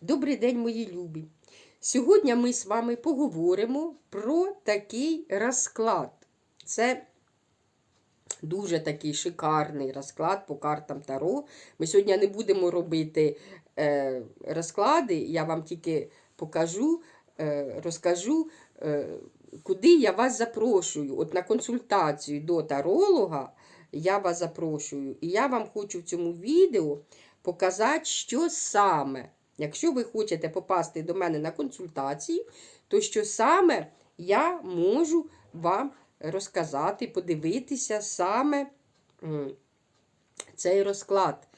Добрий день, мої любі! Сьогодні ми з вами поговоримо про такий розклад. Це дуже такий шикарний розклад по картам Таро. Ми сьогодні не будемо робити е, розклади, я вам тільки покажу, е, розкажу, е, куди я вас запрошую. От на консультацію до таролога я вас запрошую. І я вам хочу в цьому відео показати, що саме. Якщо ви хочете попасти до мене на консультації, то що саме я можу вам розказати, подивитися саме цей розклад,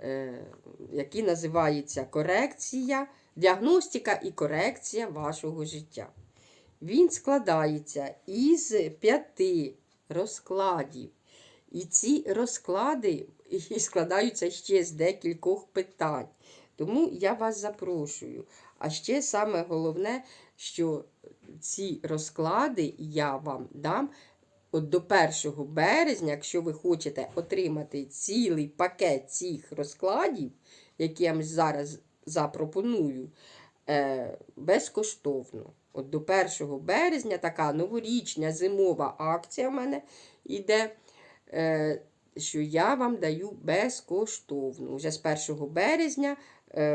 е, який називається корекція, діагностика і корекція вашого життя. Він складається із п'яти розкладів. І ці розклади складаються ще з декількох питань. Тому я вас запрошую. А ще саме головне, що ці розклади я вам дам от до 1 березня, якщо ви хочете отримати цілий пакет цих розкладів, які я вам зараз запропоную, е, безкоштовно. От до 1 березня така новорічня зимова акція в мене йде. Е, що я вам даю безкоштовно. Уже з 1 березня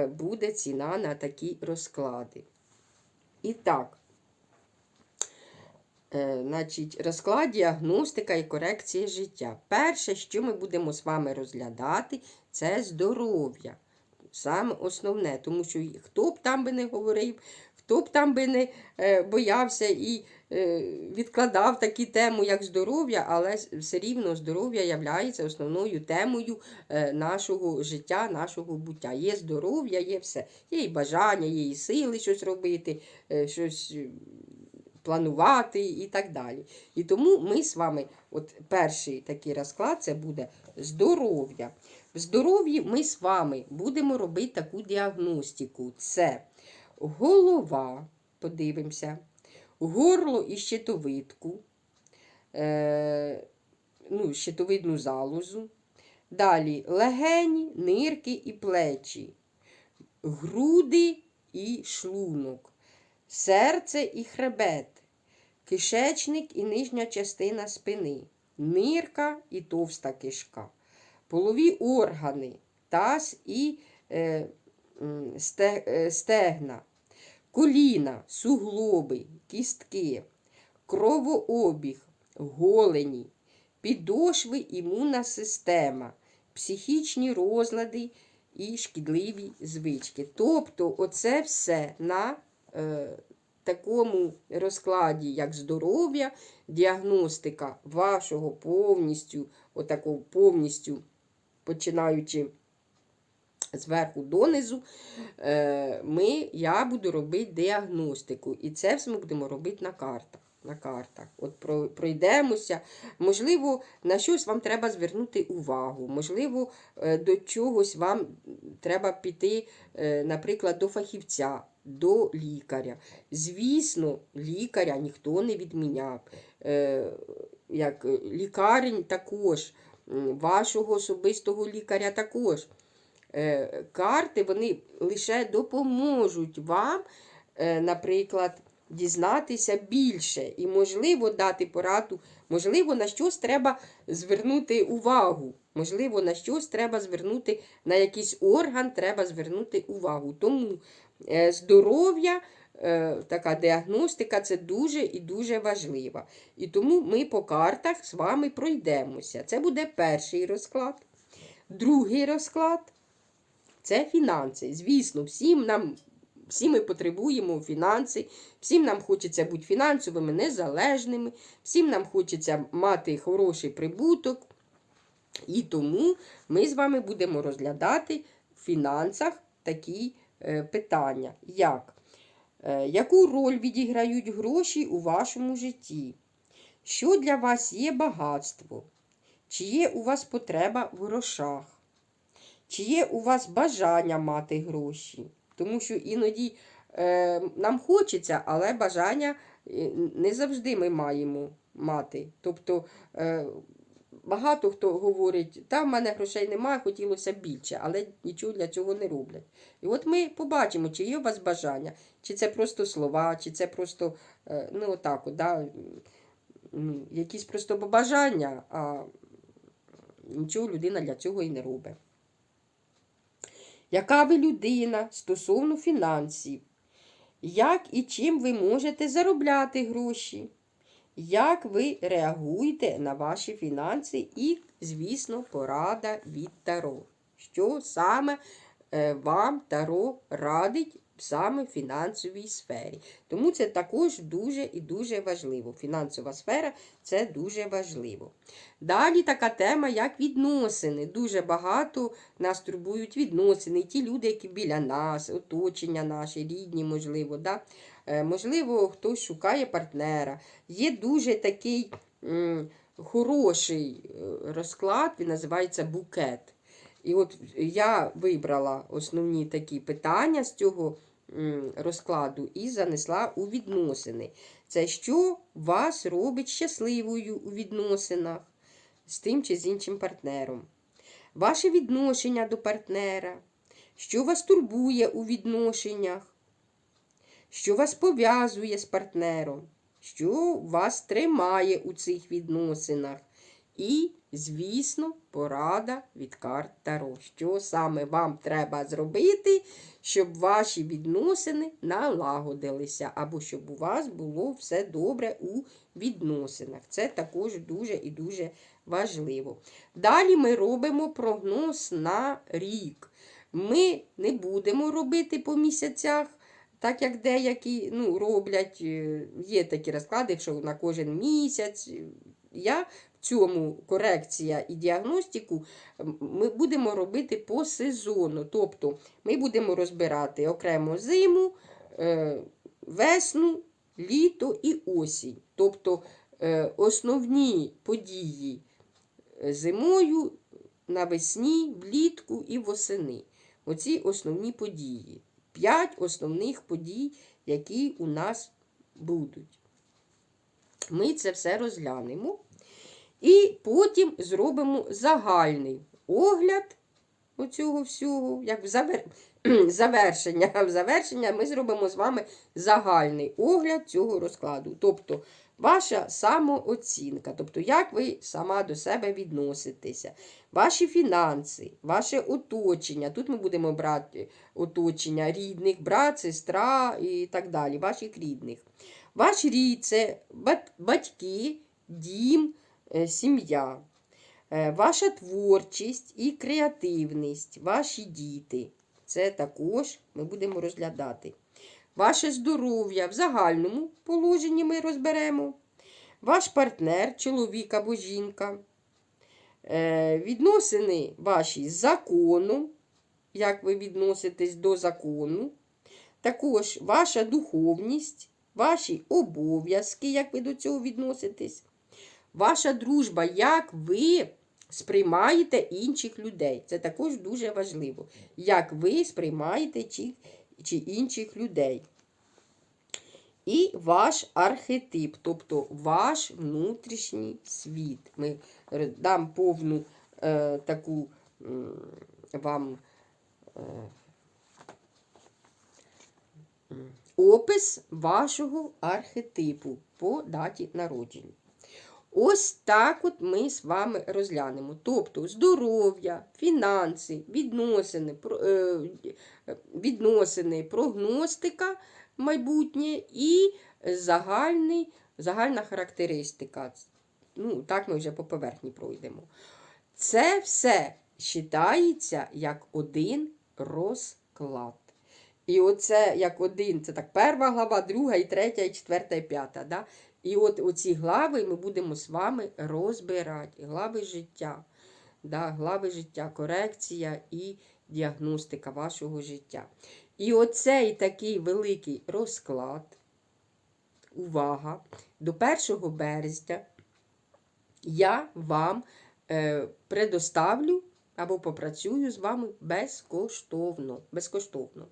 буде ціна на такі розклади. І так, е, значить, розклад, діагностика і корекція життя. Перше, що ми будемо з вами розглядати, це здоров'я. Саме основне, тому що хто б там би не говорив, хто б там би не е, боявся і е, відкладав такі тему, як здоров'я, але все рівно здоров'я є основною темою е, нашого життя, нашого буття. Є здоров'я, є все. Є і бажання, є і сили щось робити, щось планувати і так далі. І тому ми з вами, от перший такий розклад, це буде здоров'я. В здоров'ї ми з вами будемо робити таку діагностику. Це голова, подивимося, горло і щитовидку, е, ну, щитовидну залозу. Далі легені, нирки і плечі, груди і шлунок, серце і хребет, кишечник і нижня частина спини, нирка і товста кишка, полові органи, таз і е, стегна, коліна, суглоби, кістки, кровообіг, голені, підошви, імунна система, психічні розлади і шкідливі звички. Тобто, оце все на е, такому розкладі, як здоров'я, діагностика вашого повністю, отакого повністю починаючи зверху донизу, е, ми, я буду робити діагностику. І це все ми будемо робити на картах. На картах. От пройдемося. Можливо, на щось вам треба звернути увагу. Можливо, е, до чогось вам треба піти, е, наприклад, до фахівця, до лікаря. Звісно, лікаря ніхто не відміняв. Як лікарень також, вашого особистого лікаря також. Е, карти вони лише допоможуть вам, е, наприклад, дізнатися більше і, можливо, дати пораду, можливо, на щось треба звернути увагу. Можливо, на щось треба звернути, на якийсь орган треба звернути увагу. Тому е, здоров'я, така діагностика це дуже і дуже важливо. І тому ми по картах з вами пройдемося. Це буде перший розклад, другий розклад. Це фінанси. Звісно, всім нам, всі ми потребуємо фінанси, всім нам хочеться бути фінансовими незалежними, всім нам хочеться мати хороший прибуток. І тому ми з вами будемо розглядати в фінансах такі е, питання, як е, яку роль відіграють гроші у вашому житті? Що для вас є багатство? Чи є у вас потреба в грошах? Чи є у вас бажання мати гроші? Тому що іноді е, нам хочеться, але бажання е, не завжди ми маємо мати. Тобто е, багато хто говорить, та в мене грошей немає, хотілося більше, але нічого для цього не роблять. І от ми побачимо, чи є у вас бажання, чи це просто слова, чи це просто, е, ну отак, от, да, якісь просто бажання, а нічого людина для цього і не робить. Яка ви людина стосовно фінансів? Як і чим ви можете заробляти гроші? Як ви реагуєте на ваші фінанси? І, звісно, порада від Таро. Що саме е, вам Таро радить саме в фінансовій сфері? Тому це також дуже і дуже важливо. Фінансова сфера це дуже важливо. Далі така тема, як відносини. Дуже багато нас турбують відносини. Ті люди, які біля нас, оточення наше, рідні, можливо. Да? Е, Можливо, хтось шукає партнера. Є дуже такий хороший е, розклад, він називається букет. І от я вибрала основні такі питання з цього розкладу і занесла у відносини. Це що вас робить щасливою у відносинах з тим чи з іншим партнером. Ваше відношення до партнера, що вас турбує у відношеннях, що вас пов'язує з партнером, що вас тримає у цих відносинах. І, звісно, порада від карт Таро. Що саме вам треба зробити, щоб ваші відносини налагодилися, або щоб у вас було все добре у відносинах. Це також дуже і дуже важливо. Далі ми робимо прогноз на рік. Ми не будемо робити по місяцях. Так як деякі ну, роблять, е, є такі розклади, що на кожен місяць. Я цьому корекція і діагностику ми будемо робити по сезону. Тобто ми будемо розбирати окремо зиму, е, весну, літо і осінь. Тобто е, основні події зимою, навесні, влітку і восени. Оці основні події. П'ять основних подій, які у нас будуть. Ми це все розглянемо. І потім зробимо загальний огляд оцього всього, як в завер... завершення. В завершення ми зробимо з вами загальний огляд цього розкладу. Тобто ваша самооцінка, тобто як ви сама до себе відноситеся, ваші фінанси, ваше оточення. Тут ми будемо брати оточення рідних, брат, сестра і так далі, ваших рідних. Ваш рід це батьки, дім, сім'я. Е, Ваша творчість і креативність, ваші діти. Це також ми будемо розглядати. Ваше здоров'я в загальному положенні ми розберемо. Ваш партнер, чоловік або жінка. Е, Відносини ваші з законом, як ви відноситесь до закону. Також ваша духовність, ваші обов'язки, як ви до цього відноситесь. Ваша дружба, як ви сприймаєте інших людей. Це також дуже важливо. Як ви сприймаєте чи, чи інших людей. І ваш архетип, тобто ваш внутрішній світ. Ми дам повну е, таку м, вам е, опис вашого архетипу по даті народження. Ось так от ми з вами розглянемо. Тобто здоров'я, фінанси, відносини, е, відносини, прогностика майбутнє і загальний, загальна характеристика. Ну, так ми вже по поверхні пройдемо. Це все вважається як один розклад. І оце як один, це так перша глава, друга, і третя, і четверта, і п'ята. Да? І от оці глави ми будемо з вами розбирати. Глави життя. Да? Глави життя, корекція і діагностика вашого життя. І оцей такий великий розклад, увага, до 1 березня я вам е, предоставлю або попрацюю з вами безкоштовно. безкоштовно.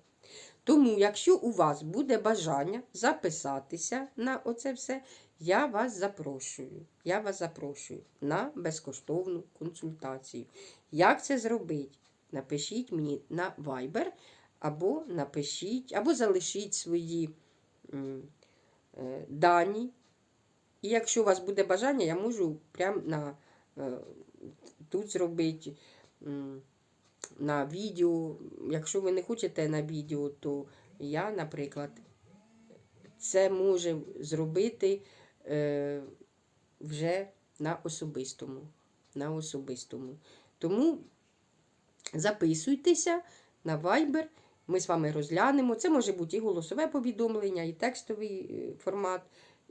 Тому, якщо у вас буде бажання записатися на оце все, я вас запрошую. Я вас запрошую на безкоштовну консультацію. Як це зробити? Напишіть мені на Viber, або напишіть, або залишіть свої е, дані. І якщо у вас буде бажання, я можу прямо на, е, тут зробити на відео. Якщо ви не хочете на відео, то я, наприклад, це можу зробити е, вже на особистому. На особистому. Тому записуйтеся на Viber. Ми з вами розглянемо. Це може бути і голосове повідомлення, і текстовий е, формат,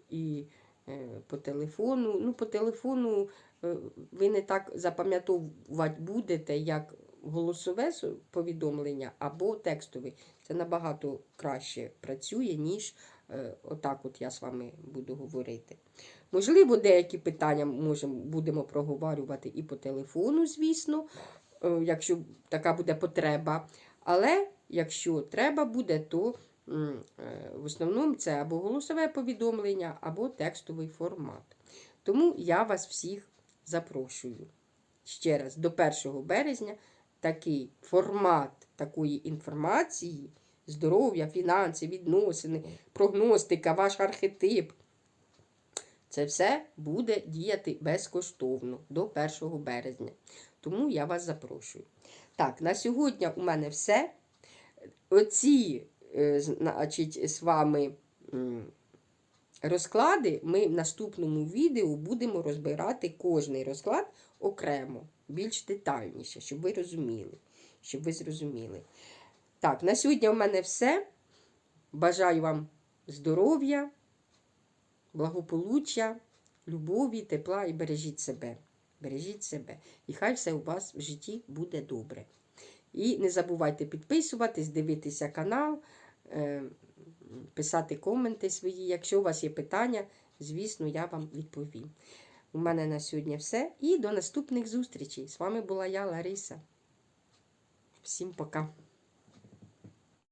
і е, по телефону. Ну, по телефону е, ви не так запам'ятовувати будете, як голосове повідомлення або текстове. Це набагато краще працює, ніж е, отак от я з вами буду говорити. Можливо, деякі питання можемо, будемо проговорювати і по телефону, звісно, е, якщо така буде потреба. Але якщо треба буде, то е, в основному це або голосове повідомлення, або текстовий формат. Тому я вас всіх запрошую. Ще раз, до 1 березня такий формат такої інформації, здоров'я, фінанси, відносини, прогностика, ваш архетип. Це все буде діяти безкоштовно до 1 березня. Тому я вас запрошую. Так, на сьогодні у мене все. Оці, е, значить, з вами розклади ми в наступному відео будемо розбирати кожний розклад окремо, більш детальніше, щоб ви розуміли. Щоб ви зрозуміли. Так, на сьогодні у мене все. Бажаю вам здоров'я, благополуччя, любові, тепла і бережіть себе. Бережіть себе. І хай все у вас в житті буде добре. І не забувайте підписуватись, дивитися канал, е, писати коменти свої. Якщо у вас є питання, звісно, я вам відповім. У мене на сьогодні все. І до наступних зустрічей. З вами була я, Лариса. Всім пока.